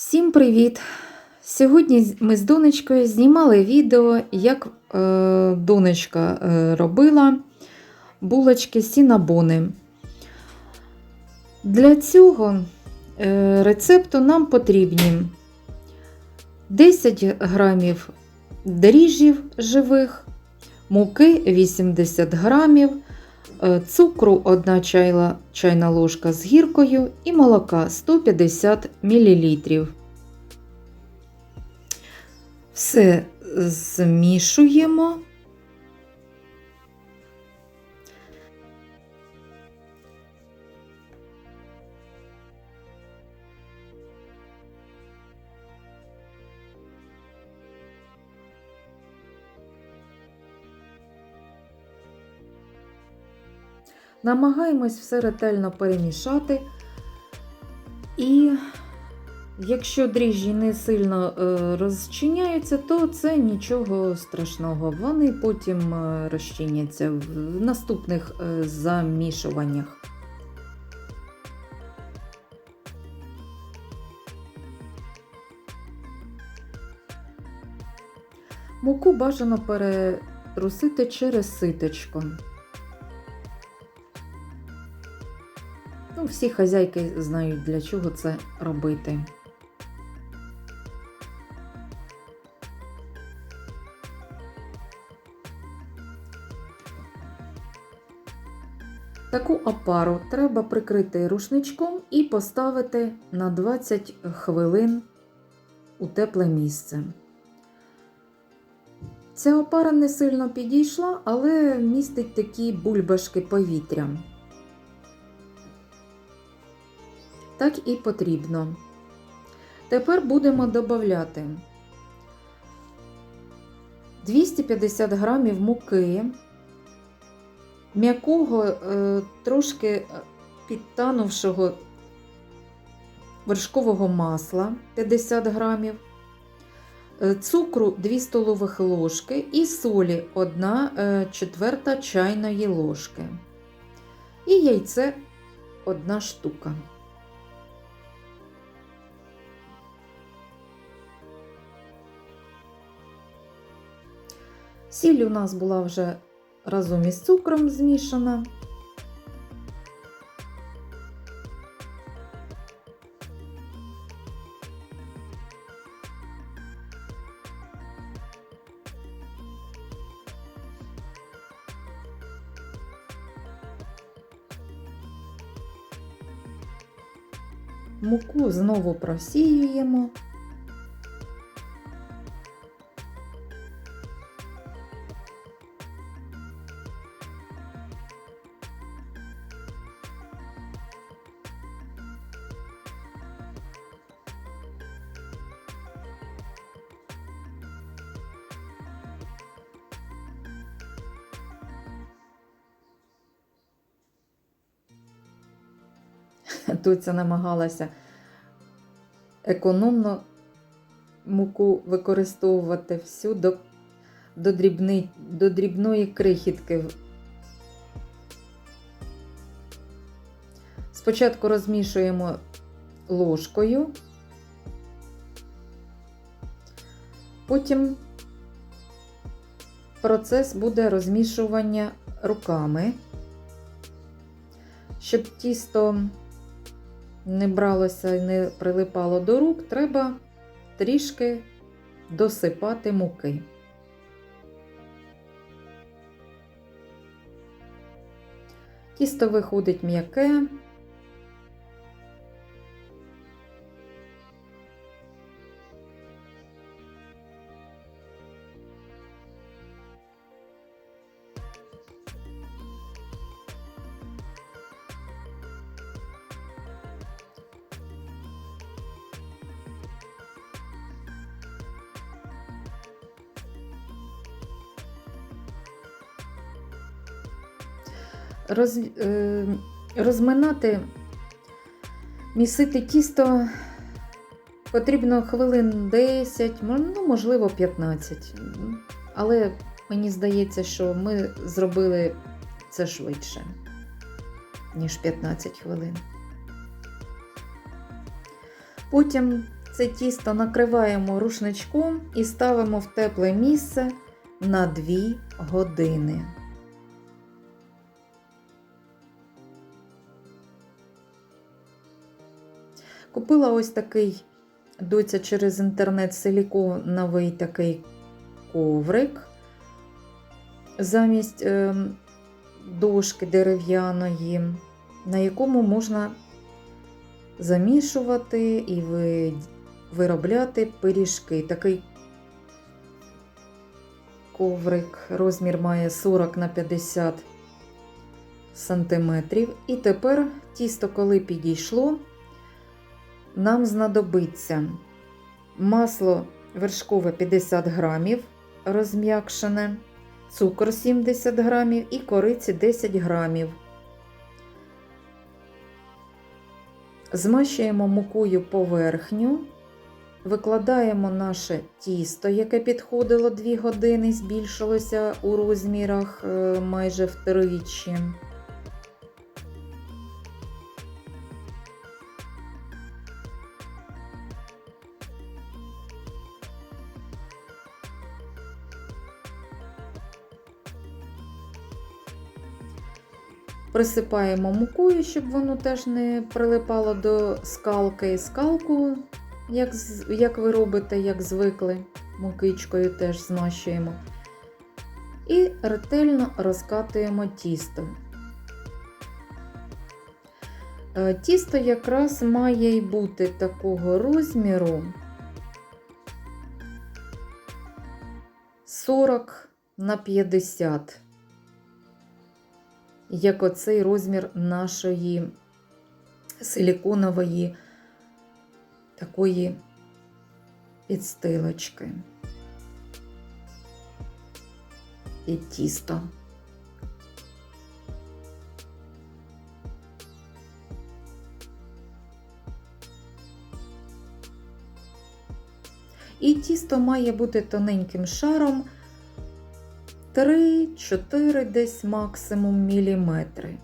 Всім привіт! Сьогодні ми з донечкою знімали відео, як е, донечка е, робила булочки сінабони. Для цього е, рецепту нам потрібні 10 грамів дріжджів живих, муки 80 грамів, цукру 1 чайна, чайна ложка з гіркою і молока 150 мл. Все змішуємо. Намагаємось все ретельно перемішати. І якщо дріжджі не сильно е, розчиняються, то це нічого страшного. Вони потім е, розчиняться в наступних е, замішуваннях. Муку бажано перетрусити через ситочко. Всі хазяйки знають, для чого це робити. Таку опару треба прикрити рушничком і поставити на 20 хвилин у тепле місце. Ця опара не сильно підійшла, але містить такі бульбашки повітря. Так і потрібно. Тепер будемо додати 250 грамів муки, м'якого, е, трошки підтанувшого вершкового масла 50 грамів, е, цукру 2 столових ложки і солі 1 е, четверта чайної ложки. І яйце 1 штука. Сіль у нас була вже разом із цукром змішана. Муку знову просіюємо. Туця намагалася економно муку використовувати всю до, до, дрібни, до дрібної крихітки. Спочатку розмішуємо ложкою, потім процес буде розмішування руками, щоб тісто не бралося і не прилипало до рук, треба трішки досипати муки. Тісто виходить м'яке. Роз, е, розминати, місити тісто потрібно хвилин 10, ну, можливо, 15. Але мені здається, що ми зробили це швидше, ніж 15 хвилин. Потім це тісто накриваємо рушничком і ставимо в тепле місце на 2 години. Купила ось такий доця через інтернет силіконовий такий коврик замість е, дошки дерев'яної, на якому можна замішувати і ви, виробляти пиріжки. Такий коврик розмір має 40 на 50 сантиметрів. І тепер тісто, коли підійшло, нам знадобиться масло вершкове 50 грамів розм'якшене, цукор 70 грамів і кориці 10 грамів. Змащуємо мукою поверхню, викладаємо наше тісто, яке підходило 2 години, збільшилося у розмірах е, майже втричі. Присипаємо мукою, щоб воно теж не прилипало до скалки. Скалку, як, як ви робите, як звикли, мукичкою теж змащуємо. І ретельно розкатуємо тісто. Е, Тісто якраз має й бути такого розміру 40 на 50 як оцей розмір нашої силіконової такої підстилочки під тісто. І тісто має бути тоненьким шаром 3-4 десь максимум міліметри.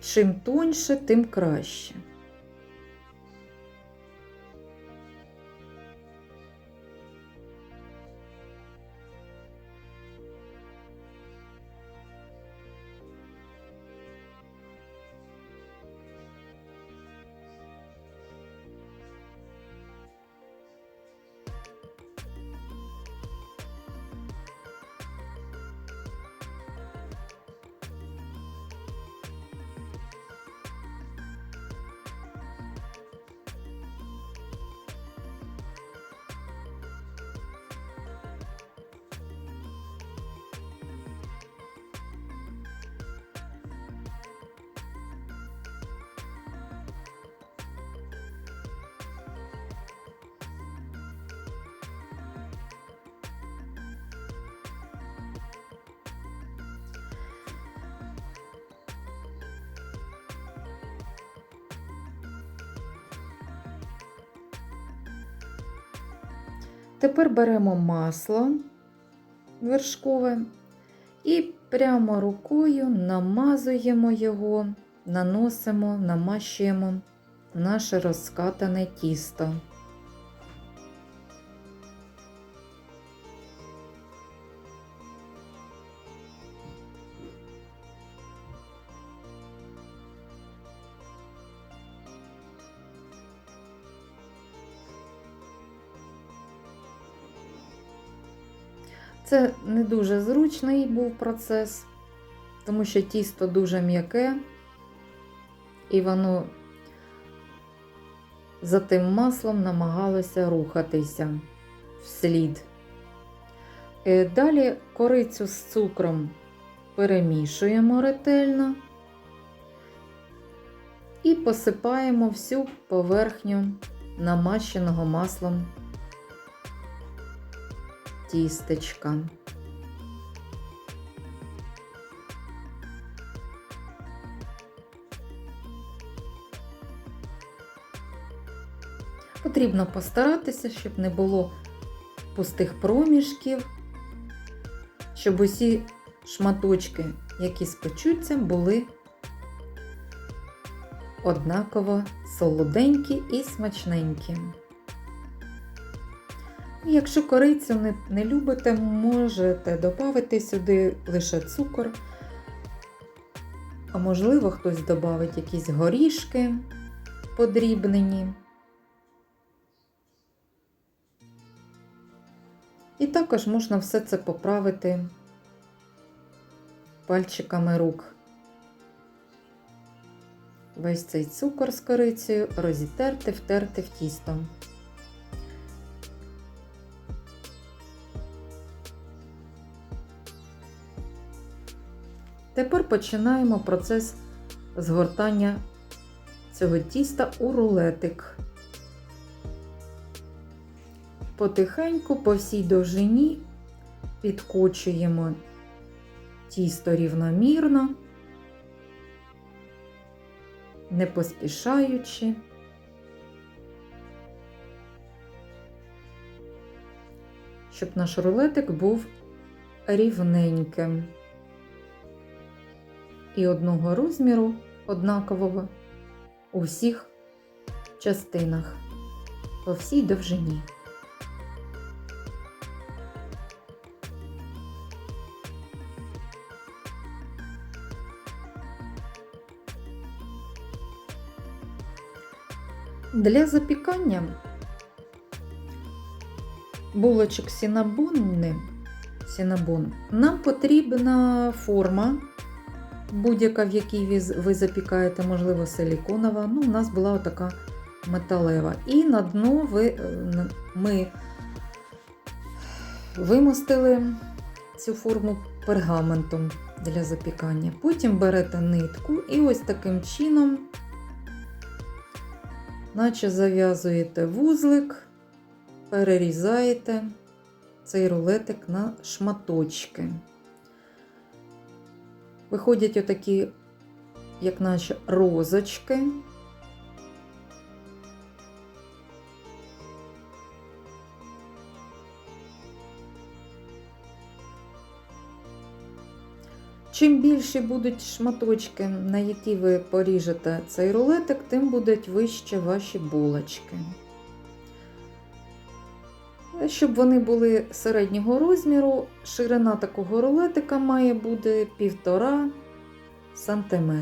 Чим тоньше, тим краще. Тепер беремо масло вершкове і прямо рукою намазуємо його, наносимо, намащуємо наше розкатане тісто. Це не дуже зручний був процес, тому що тісто дуже м'яке, і воно за тим маслом намагалося рухатися вслід. Е, Далі корицю з цукром перемішуємо ретельно і посипаємо всю поверхню намащеного маслом тістечка. Потрібно постаратися, щоб не було пустих проміжків, щоб усі шматочки, які спечуться, були однаково солоденькі і смачненькі. Якщо корицю не, не любите, можете додати сюди лише цукор, а можливо, хтось додавить якісь горішки подрібнені. І також можна все це поправити пальчиками рук. Весь цей цукор з корицею розітерти, втерти в тісто. Тепер починаємо процес згортання цього тіста у рулетик. Потихеньку по всій довжині підкочуємо тісто рівномірно, не поспішаючи. Щоб наш рулетик був рівненьким і одного розміру однакового у всіх частинах по всій довжині. Для запікання булочок сінабонни, сінабон, нам потрібна форма, будь-яка, в якій ви, запікаєте, можливо, силіконова. Ну, у нас була така металева. І на дно ви, е, ми вимостили цю форму пергаментом для запікання. Потім берете нитку і ось таким чином наче зав'язуєте вузлик, перерізаєте цей рулетик на шматочки. Виходять отакі, як наче розочки. Чим більші будуть шматочки, на які ви поріжете цей рулетик, тим будуть вище ваші булочки. Щоб вони були середнього розміру, ширина такого рулетика має бути 1,5 см.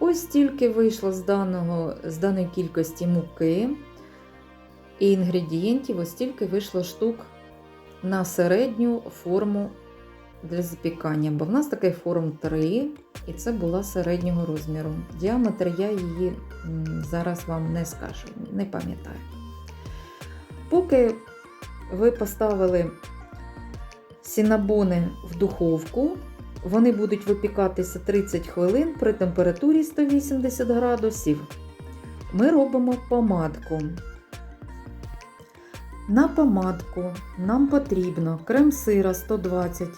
Ось стільки вийшло з, даного, з даної кількості муки і інгредієнтів, ось стільки вийшло штук на середню форму для запікання, бо в нас такий форм 3, і це була середнього розміру. Діаметр я її зараз вам не скажу, не пам'ятаю. Поки ви поставили сінабони в духовку, вони будуть випікатися 30 хвилин при температурі 180 градусів. Ми робимо помадку. На помадку нам потрібно крем сира 120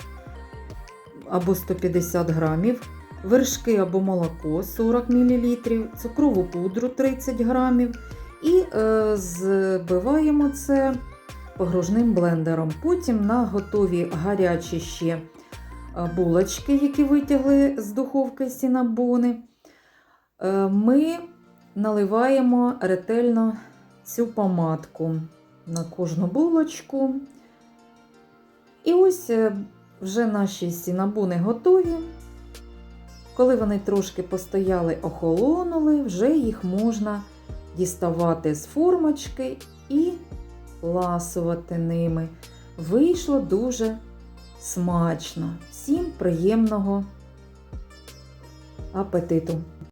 або 150 грамів, вершки або молоко 40 мл, цукрову пудру 30 грамів. І е, збиваємо це погружним блендером. Потім на готові гарячі ще булочки, які витягли з духовки сінабони, е, ми наливаємо ретельно цю помадку на кожну булочку. І ось е, вже наші сінабони готові. Коли вони трошки постояли, охолонули, вже їх можна діставати з формочки і ласувати ними. Вийшло дуже смачно. Всім приємного апетиту!